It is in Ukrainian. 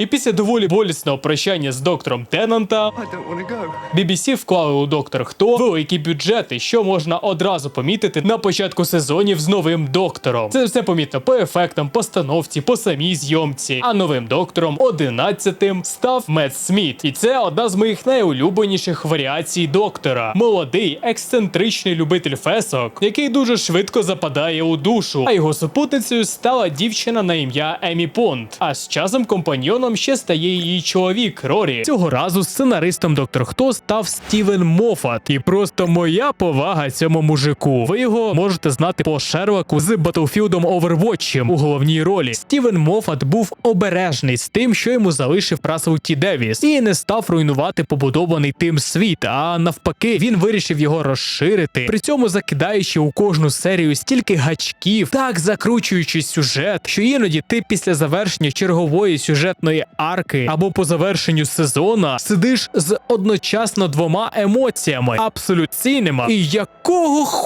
І після доволі болісного прощання з доктором Теннанта. BBC вклали у доктор Хто великі бюджети, що можна одразу помітити на початку сезонів з новим доктором. Це все помітно по ефектам, постановці, по самій зйомці. А новим доктором 11-тим став Мет Сміт. І це одна з моїх найулюбленіших варіацій доктора. Молодий, ексцентричний любитель фесок, який дуже швидко западає у душу. А його супутницею стала дівчина на ім'я Емі Понд. А з часом компаньйоном ще стає її чоловік Рорі. Цього разу сценаристом Доктор Хто став Стівен Мофат. І просто моя повага цьому мужику. Ви його можете знати по Шерлоку з Батлфілдом Overwatch у головній ролі. Стівен Мофат був обережний з тим, що йому залишив Рассел Ті Девіс, і не став руйнувати побудований тим світ. А навпаки, він вирішив його розширити, при цьому закидаючи у кожну серію стільки гачків, так закручуючи сюжет, що іноді ти після завершення чергової сюжетної арки або по завершенню сезона сидиш з одночасно двома емоціями абсолюційними. І якого ху